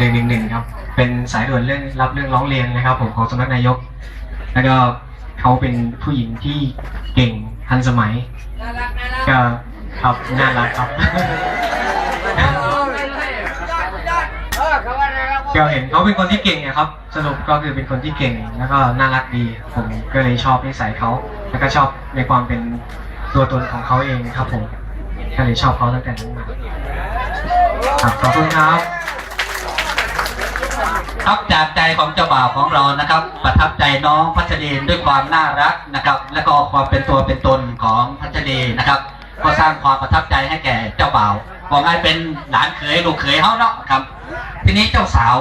หนึ่งหนึ่งหนึ่งครับ เป็นสายด่วนเรื่องรับเรื่องร้องเรียนนะครับ ผมของสำนักนายก แล้วก็เขาเป็นผู้หญิงที่เก่งทันสมัยก็ครับน่ารักครับก็เห็นเขาเป็นคนที่เก่งอะครับ สรุปก็คือเป็นคนที่เก่งแล้วก็น่ารักดี ผมก็เลยชอบนิสัยเขาแล้วก็ชอบในความเป็นตัวตนของเขาเองครับผมก็เลยชอบเขาตั้งแต่นั้นมาครับขอบคุณครับ ครับจากใจของเจ้าบ่าวของเรานะครับ ประทับใจน้องพัชรีด้วยความน่ารักนะครับ และก็ความเป็นตัวเป็นตนของพัชรีนะครับ ก็สร้างความประทับใจให้แก่เจ้าบ่าวบอกให้เป็นหลานเขยลูกเขยเขาเนาะครับ ทีนี้เจ้าสาว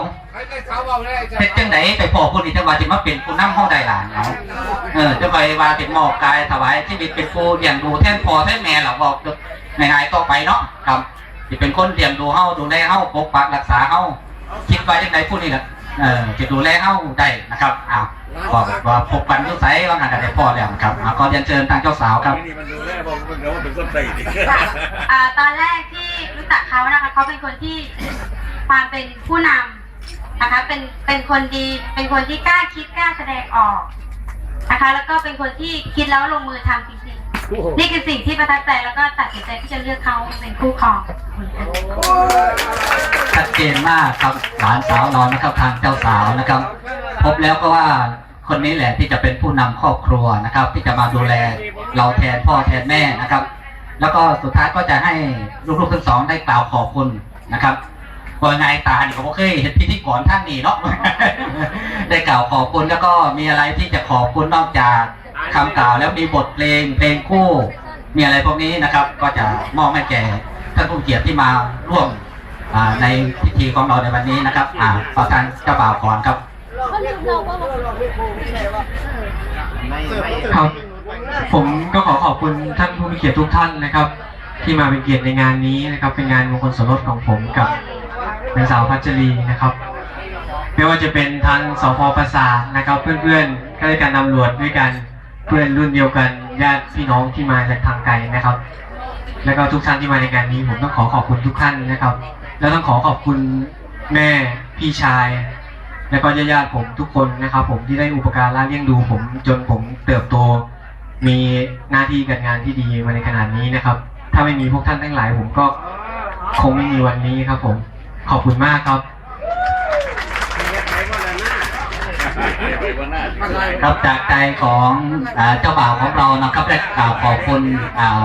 เป็นจังไดไปพ่อผู้นี้จังว่าที่มาเป็นผู้นำห้องใดหลานเขาะเออจะไปว่าเป็นหมอบกายถวายชีวิตเป็นผู้เลี้ยงดูแท่นพ่อแท่นแม่หรอบอกง่ายๆต่อไปเนาะครับที่เป็นคนเลี้ยงดูเฮาดูแลเฮาปกปักรักษาเฮา คิดไว้ยังไงพูดนี่แหละเออจะดูแลเฮ้าได้นะครับอ้าวบอกว่าพบกันทุกสายว่างานอะไรพ่อแล้วนะครับอะขอเรียนเชิญทางเจ้าสาวครับนี่มันดูแลผมมันเดี๋ยวมันเป็นคนใส่ดิค่ะอ่าตอนแรกที่รู้จักเขานะคะเขาเป็นคนที่ความเป็นผู้นำนะคะ เป็นเป็นคนดีเป็นคนที่กล้าคิดกล้าแสดงออกนะคะ แล้วก็เป็นคนที่คิดแล้วลงมือทำจริงๆนี่คือสิ่งที่ประทับใจแล้วก็ตัดสินใจที่จะเลือกเขาเป็นคู่ครองชัด เจนมากครับหลานสาวเรานะครับทางเจ้าสาวนะครับ พบแล้วก็ว่าคนนี้แหละที่จะเป็นผู้นำครอบครัวนะครับ ที่จะมาดูแลเราแทนพ่อแทนแม่นะครับ แล้วก็สุดท้ายก็จะให้ลูกๆทั้งสองได้กล่าวขอบคุณนะครับว่าไงตาเนี่ยผมก็เคยเห็นพิธีกรท่านนี้เนาะได้กล่าวขอบคุณแล้วก็มีอะไรที่จะขอบคุณนอกจากคำกล่าวแล้วมีบทเพลงเพลงคู่ มีอะไรพวกนี้นะครับ ก็จะมอบให้แก่ท่านผู้เกียรติที่มาร่วม ในพิธีของเราในวันนี้นะครับอาขอทางเจ้าบ่าวก่อนครับครับ ผมก็ขอขอบคุณท่านผู้มีเกียรติทุกท่านนะครับ ที่มาเป็นเกียรติในงานนี้นะครับ เป็นงานมงคลสมรสของผมกับนางสาวพัชรีนะครับ ไม่ว่าจะเป็นทางสพประสาทนะครับ เพื่อนๆข้าราชการตำรวจด้วยกันเพื่อนรุ่นเดียวกันญาติพี่น้องที่มาจากทางไกลนะครับ แล้วก็ทุกท่านที่มาในงานนี้ผมต้องขอขอบคุณทุกท่านนะครับ แล้วต้องขอขอบคุณแม่พี่ชาย แล้วก็ญาติๆผมทุกคนนะครับ ผมที่ได้อุปการะเลี้ยงดูผมจนผมเติบโต มีหน้าที่การงานที่ดีมาในขนาดนี้นะครับ ถ้าไม่มีพวกท่านทั้งหลายผมก็คงไม่มีวันนี้ครับ ผมขอบคุณมากครับ ครับจากใจของเจ้าบ่าวของเรานะครับได้กล่าวขอบคุณ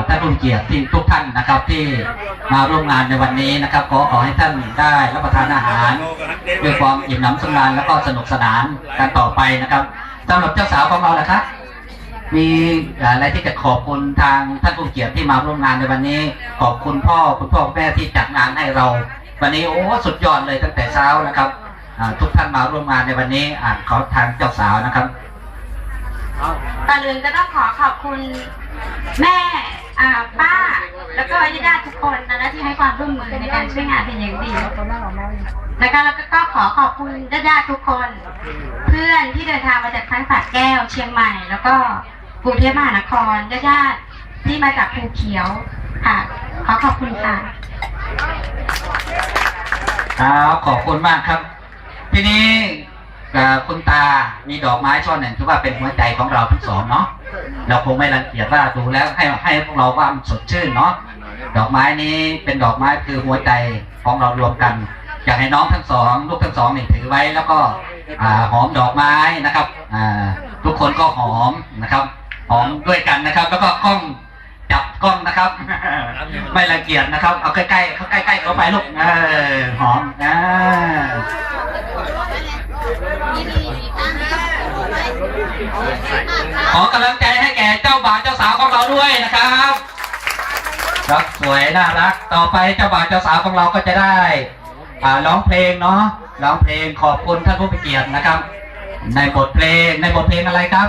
ท่านผู้เกียรติทุกท่านนะครับที่มาร่วมงานในวันนี้นะครับขอขอให้ท่านได้รับประทานอาหารด้วยความอิ่มหนำสำราญแล้วก็สนุกสนานกันต่อไปนะครับสำหรับเจ้าสาวของเรานะครับมีอะไรที่จะขอบคุณทางท่านผู้เกียรติที่มาร่วมงานในวันนี้ ขอบคุณพ่อคุณพ่อคุณแม่ที่จัดงานให้เรา วันนี้โอ้สุดยอดเลยตั้งแต่เช้านะครับ ทุกท่านมาร่วมงานในวันนี้อ่าขอทางเจ้าสาวนะครับก่อนอื่นก็ต้องขอขอบคุณแม่อ่าป้า แล้วก็ญาติๆทุกคนนะที่ให้ความร่วมมือในการช่วยงานเป็นอย่างดีนะคะแล้วก็ขอขอบคุณญาติๆทุกคน เพื่อนที่เดินทางมาจากทั้งสระแก้วเชียงใหม่ แล้วก็กรุงเทพมหานครญาติๆที่มาจากภูเขียวค่ะ ขอขอบคุณค่ะครับขอบคุณมากครับ ทีนี้คุณตามีดอกไม้ช่อหนึ่งถือว่าเป็นหัวใจของเราทั้งสองเนาะเราคงไม่รังเกียจว่าดูแล้วให้ให้พวกเราว่ามันสดชื่นเนาะดอกไม้นี้เป็นดอกไม้คือหัวใจของเรารวมกัน อยากให้น้องทั้งสองลูกทั้งสองนี่ถือไว้แล้วก็อหอมดอกไม้นะครับอทุกคนก็หอมนะครับหอมด้วยกันนะครับ แล้วก็กล้องจับกล้องนะครับ ไม่รังเกียจนะครับ เอาใกล้ๆเขาใกล้ๆเขาไปลูกเออหอมนะ ขอกำลังใจให้แก่เจ้าบ่าวเจ้าสาวของเราด้วยนะครับรักสวยน่ารัก ต่อไปเจ้าบ่าวเจ้าสาวของเราก็จะได้อ่าร้องเพลงเนาะร้องเพลงขอบคุณท่านผู้มีเกียรตินะครับ ในบทเพลงในบทเพลงอะไรครับ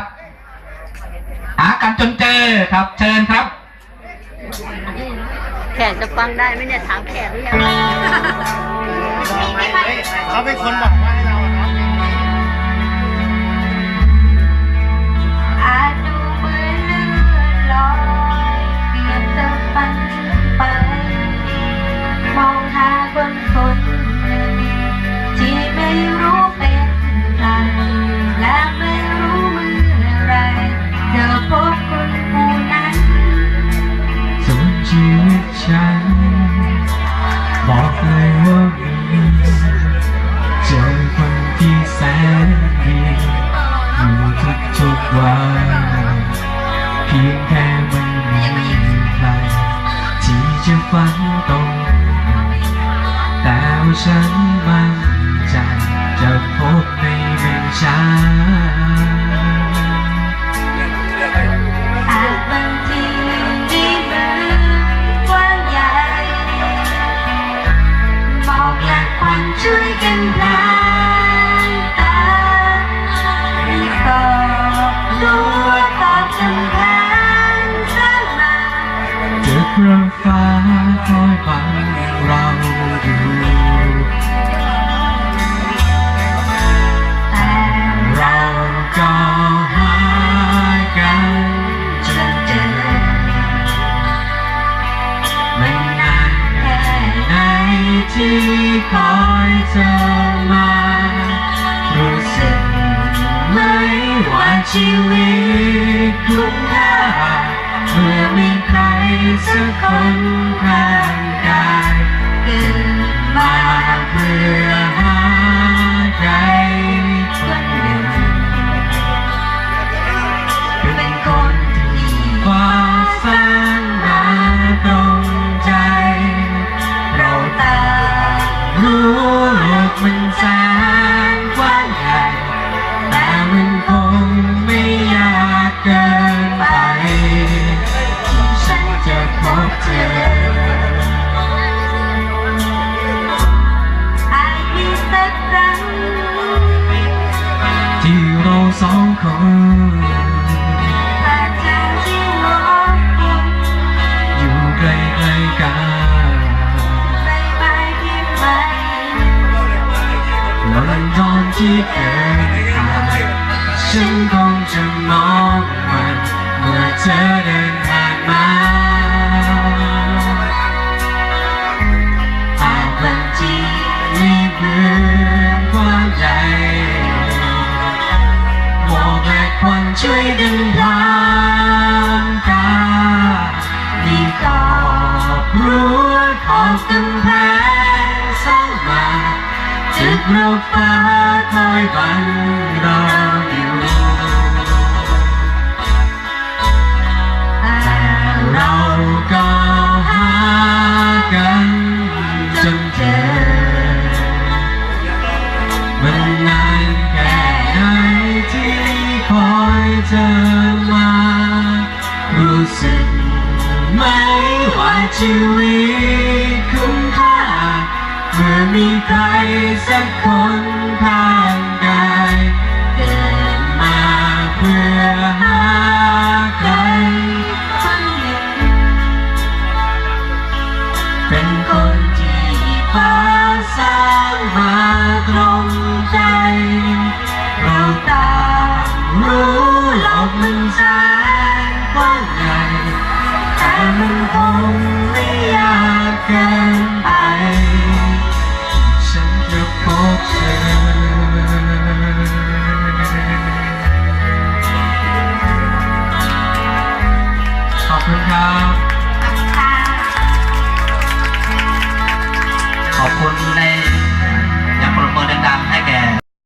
หากันจนเจอครับเชิญครับแขกจะฟังได้ไหมเนี่ยถามแขกหรือยังเขาเป็นคนบอกว่า พียงแค่ไม่มีใครที่จะฟังตรง แต่ว่าฉันมั่นใจจะพบในไม่ช้าอาจบาง ที่คอยเธอมารู้สึกไหมว่าชีวิตคุ้มค่าเมื่อมีใครสักคนข้างกายเกิดมามาเพื่อ สองคนผ่านทางที่มองเห็นอยู่ใกล้ๆกันใบไม้ที่ไม่แล้วตอนที่เกิด กำแพงสร้างมาจึกเราฟ้าคอยบังเราอยู่แต่เราก็หากันจนเจอมันนานแค่ไหนที่คอยเธอมา รู้สึกไหมว่าชีวิต คุ้มค่าเมื่อมีใครสักคนข้างกายเกิดมาเพื่อหาใครคนหนึ่งเป็นคนที่ฟ้าสร้างมาตรงใจ เราต่ารู้โลอกมันแสนกว้างใหญ่แต่มันคง again.